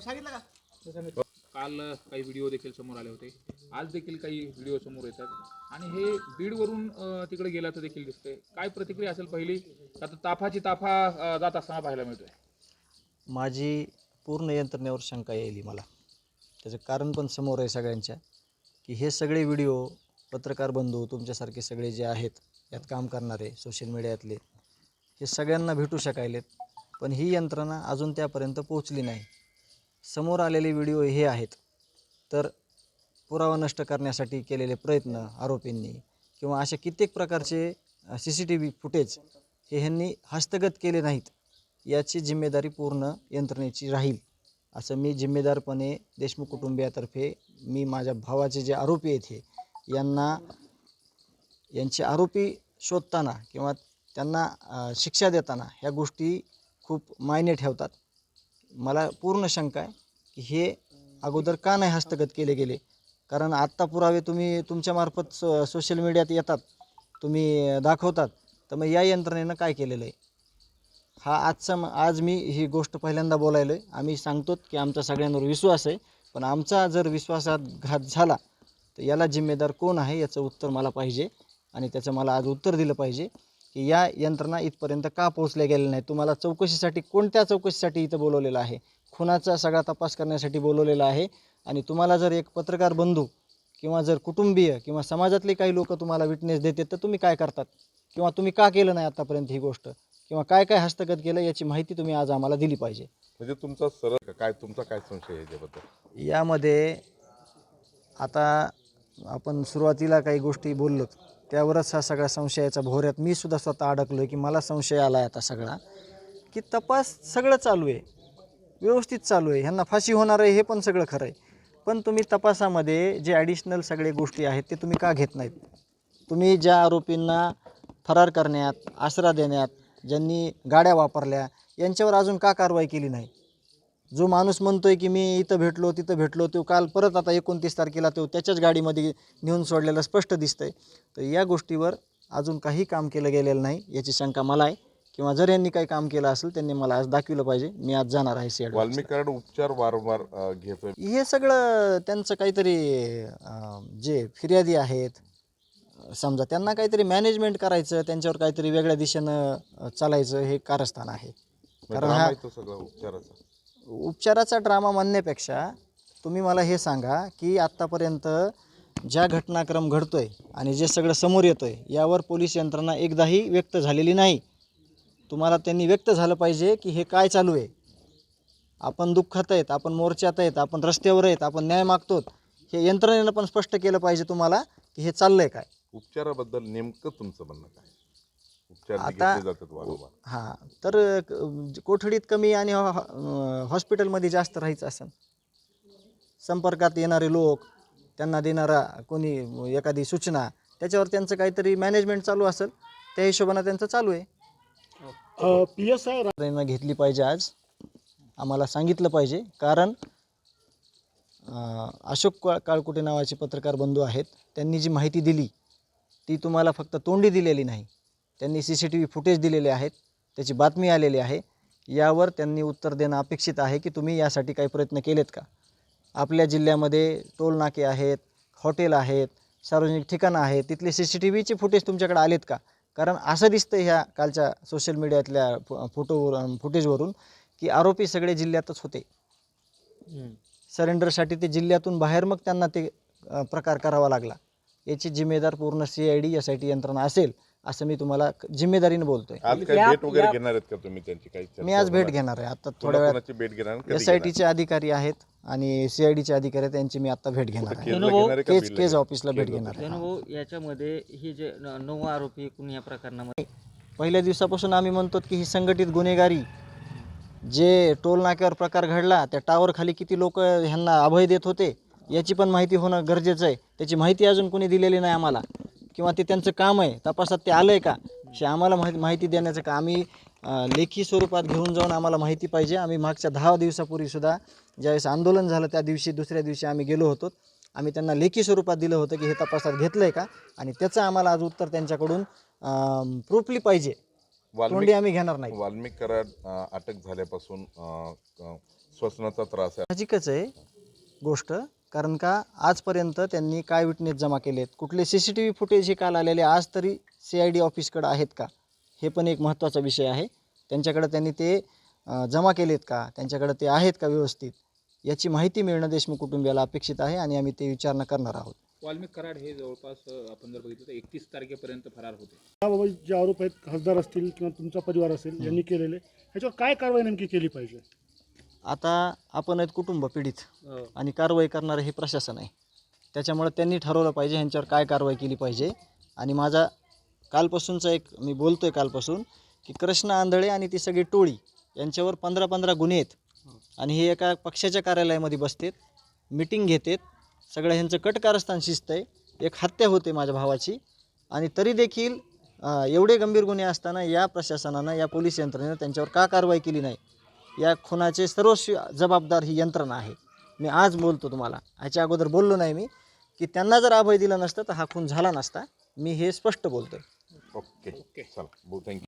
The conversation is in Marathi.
सांगितलं का? काल काही व्हिडिओ देखील समोर आले होते. आज देखील काही व्हिडिओ समोर येतात. आणि हे बीडवरून अं, तिकडे गेल्याचं देखील दिसतंय. काय प्रतिक्रिया असेल पहिली? आता ताफाची ताफा अं, जात असताना पाहायला मिळतोय. माझी पूर्ण यंत्रणेवर शंका येईल मला. त्याचं कारण पण समोर आहे सगळ्यांच्या की हे सगळे व्हिडिओ पत्रकार बंधू तुमच्यासारखे सगळे जे आहेत यात काम करणारे सोशल मीडियातले हे सगळ्यांना भेटू शकायलेत. पण ही यंत्रणा अजून त्यापर्यंत पोहोचली नाही. समोर आलेले व्हिडिओ हे आहेत. तर पुरावा नष्ट करण्यासाठी केलेले प्रयत्न आरोपींनी किंवा अशा कित्येक प्रकारचे C C T V footage हे ह्यांनी हस्तगत केले नाहीत. याची जिम्मेदारी पूर्ण यंत्रणेची राहील असं मी जिम्मेदारपणे देशमुख कुटुंबियातर्फे मी माझ्या भावाचे जे आरोपी आहेत हे यांना यांचे आरोपी शोधताना किंवा त्यांना शिक्षा देताना ह्या गोष्टी खूप मायने ठेवतात. मला पूर्ण शंका आहे की हे अगोदर का नाही हस्तगत केले गेले? कारण आत्ता पुरावे तुम्ही तुमच्यामार्फत सो सोशल मीडियात येतात. तुम्ही दाखवतात. तर मग या यंत्रणेनं काय केलेलं आहे? हा आजचा आज मी ही गोष्ट पहिल्यांदा बोलायलो आहे आम्ही सांगतो की आमचा सगळ्यांवर विश्वास आहे. पण आमचा जर विश्वासात घात झाला तर याला जिम्मेदार कोण आहे याचं उत्तर मला पाहिजे आणि त्याचं मला आज उत्तर दिलं पाहिजे. की या यंत्रणा इथपर्यंत का पोहोचल्या गेल्या नाही तुम्हाला चौकशीसाठी कोणत्या चौकशीसाठी इथं बोलवलेलं आहे? खुनाचा सगळा तपास करण्यासाठी बोलवलेला आहे. आणि तुम्हाला जर एक पत्रकार बंधू किंवा जर कुटुंबीय किंवा समाजातले काही लोक तुम्हाला विटनेस देतात तर तुम्ही काय करतात? किंवा तुम्ही का केलं नाही आतापर्यंत ही गोष्ट? किंवा काय काय हस्तगत केलं याची माहिती तुम्ही आज आम्हाला दिली पाहिजे. म्हणजे तुमचा सरळ का- काय तुमचा काय संशय आहे याच्याबद्दल? यामध्ये आता आपण सुरुवातीला काही गोष्टी बोललो त्यावरच हा सगळा संशयाचा भोऱ्यात मी सुद्धा स्वतः अडकलो आहे की मला संशय आला आहे आता सगळा. की तपास सगळं चालू आहे. व्यवस्थित चालू आहे. ह्यांना फाशी होणार आहे हे पण सगळं खरं आहे. पण तुम्ही तपासामध्ये जे ॲडिशनल सगळे गोष्टी आहेत ते तुम्ही का घेत नाहीत? तुम्ही ज्या आरोपींना फरार करण्यात आसरा देण्यात ज्यांनी गाड्या वापरल्या यांच्यावर अजून का कारवाई केली नाही? जो माणूस म्हणतोय की मी इथं भेटलो तिथं भेटलो तो काल परत आता एकोणतीस तारखेला तो त्याच्याच गाडीमध्ये नेऊन सोडलेलं स्पष्ट दिसतंय. तर या गोष्टीवर अजून काही काम केलं गेलेलं नाही याची शंका मला आहे. किंवा जर यांनी काही काम केलं असेल त्यांनी मला आज दाखवलं पाहिजे. मी आज जाणार आहे सीआड वाल्मिक कराड उपचार वारंवार अ, घेतोय. हे सगळं त्यांचं काहीतरी अं, जे फिर्यादी आहेत समजा त्यांना काहीतरी मॅनेजमेंट करायचं त्यांच्यावर काहीतरी वेगळ्या दिशेनं अं, चालायचं हे कारस्थान आहे. कारण हा सगळा उपचाराचा. उपचाराचा ड्रामा म्हणण्यापेक्षा तुम्ही मला हे सांगा की आत्तापर्यंत ज्या घटनाक्रम घडतो आहे आणि जे सगळं समोर येतो आहे यावर पोलीस यंत्रणा एकदाही व्यक्त झालेली नाही. तुम्हाला त्यांनी व्यक्त झालं पाहिजे की हे काय चालू आहे. आपण दुःखात आहेत आपण मोर्चात आहेत आपण रस्त्यावर आहेत आपण न्याय मागतो हे यंत्रणेनं पण स्पष्ट केलं पाहिजे तुम्हाला की हे चाललं आहे काय. उपचाराबद्दल नेमकं तुमचं म्हणणं काय? उपचार आता- घेतले जातात वारंवार. हां तर क- कोठडीत कमी आणि हॉ- अं, हॉस्पिटलमध्ये जास्त राहायचं असेल संपर्कात येणारे लोक त्यांना देणारा कोणी एखादी सूचना त्याच्यावर त्यांचं काहीतरी मॅनेजमेंट चालू असेल त्या हिशोबानं त्यांचं चालू आहे. पी एस आय प्रेरणा घेतली पाहिजे आज आम्हाला सांगितलं पाहिजे कारण अं, अशोक काळ काळकुटे नावाचे पत्रकार बंधू आहेत त्यांनी जी माहिती दिली ती तुम्हाला फक्त तोंडी दिलेली नाही. त्यांनी C C T V footage दिलेले आहेत. त्याची बातमी आलेली आहे. यावर त्यांनी उत्तर देणं अपेक्षित आहे की तुम्ही यासाठी काही प्रयत्न केलेत का? आपल्या जिल्ह्यामध्ये टोल नाके आहेत हॉटेल आहेत सार्वजनिक ठिकाणं आहेत. तिथले सी सी टी व्हीचे फुटेज तुमच्याकडे आलेत का? कारण असं दिसतं ह्या कालच्या सोशल मीडियातल्या फो फोटोवर फुटेजवरून की आरोपी सगळे जिल्ह्यातच होते. सरेंडरसाठी ते जिल्ह्यातून बाहेर मग त्यांना ते प्रकार करावा लागला. याची जिम्मेदार पूर्ण C I D S I T यंत्रणा असेल. असं मी तुम्हाला जिम्मेदारीने बोलतोय. आज काय या- भेट वगैरे या- घेणार आहेत का तुम्ही त्यांची काही चर्चा मी आज भेट होणार? घेणार आहे. आता थोड्या वेळात कोणाची भेट घेणार कधी एस आय घेणार? टीचे अधिकारी आहेत आणि सी आय डीचे अधिकारी आहेत त्यांची मी आता भेट घेणार आहे. केजला घेणार आहे का केज बीडला केज घेणार? ऑफिसला भेट घेणार आहे. याच्यामध्ये हे जे न- नऊ आरोपी एकूण या प्रकरणामध्ये पहिल्या दिवसापासून आम्ही म्हणतो की ही संघटित गुन्हेगारी जे टोल नाक्यावर प्रकार घडला त्या टावर खाली किती लोक ह्यांना अभय देत होते याची पण माहिती होणं गरजेचं आहे. त्याची माहिती अजून कोणी दिलेली नाही आम्हाला. किंवा ते त्यांचं काम आहे तपासात ते आलं आहे का? हे आम्हाला माहिती माहिती देण्याचं का? आम्ही लेखी स्वरूपात घेऊन जाऊन आम्हाला माहिती पाहिजे. आम्ही मागच्या दहा दिवसापूर्वीसुद्धा ज्यावेळेस आंदोलन झालं त्या दिवशी दुसऱ्या दिवशी आम्ही गेलो होतो. आम्ही त्यांना लेखी स्वरूपात दिलं होतं की हे तपासात घेतलं आहे का? आणि त्याचं आम्हाला आज उत्तर त्यांच्याकडून प्रूफली पाहिजे. तोंडी आम्ही घेणार नाही. वाल्मिक अटक झाल्यापासून श्वसनाचा त्रास आहे. साहजिकच आहे गोष्ट. कारण का आजपर्यंत त्यांनी काय विटनेस जमा केलेत? कुठले C C T V footage हे काल आलेले आज तरी सी आय डी ऑफिसकडं आहेत का? हे पण एक महत्त्वाचा विषय आहे. त्यांच्याकडं त्यांनी ते जमा केलेत का? त्यांच्याकडं ते आहेत का व्यवस्थित? याची माहिती मिळणं देशमुख कुटुंबियाला अपेक्षित आहे आणि आम्ही ते विचारणा करणार आहोत. वाल्मिक कराड हे जवळपास आपण जर बघितलं तर एकतीस तारखेपर्यंत फरार होते. याबाबत जे आरोप आहेत खासदार असतील किंवा तुमचा परिवार असेल यांनी केलेले ह्याच्यावर काय कारवाई नेमकी केली पाहिजे? आता आपण आहेत कुटुंब पीडित आणि कारवाई करणारं हे प्रशासन आहे. त्याच्यामुळे त्यांनी ठरवलं पाहिजे ह्यांच्यावर काय कारवाई केली पाहिजे. आणि माझा कालपासूनचा एक मी बोलतो आहे कालपासून की कृष्ण आंधळे आणि ती सगळी टोळी यांच्यावर पंधरा पंधरा गुन्हे आहेत. आणि हे एका पक्षाच्या कार्यालयामध्ये बसतेत मिटिंग घेतात. सगळं ह्यांचं कट कारस्थान शिस्त आहे. एक हत्या होते माझ्या भावाची. आणि तरी देखील एवढे गंभीर गुन्हे असताना या प्रशासनानं या पोलीस यंत्रणेनं त्यांच्यावर का कारवाई केली नाही? या खुनाचे सर्वस्वी जबाबदार ही यंत्रणा आहे. मी आज बोलतो तुम्हाला. ह्याच्या अगोदर बोललो नाही मी की त्यांना जर अभय दिलं नसतं तर हा खून झाला नसता. मी हे स्पष्ट बोलतोय. ओके. चला. थँक्यू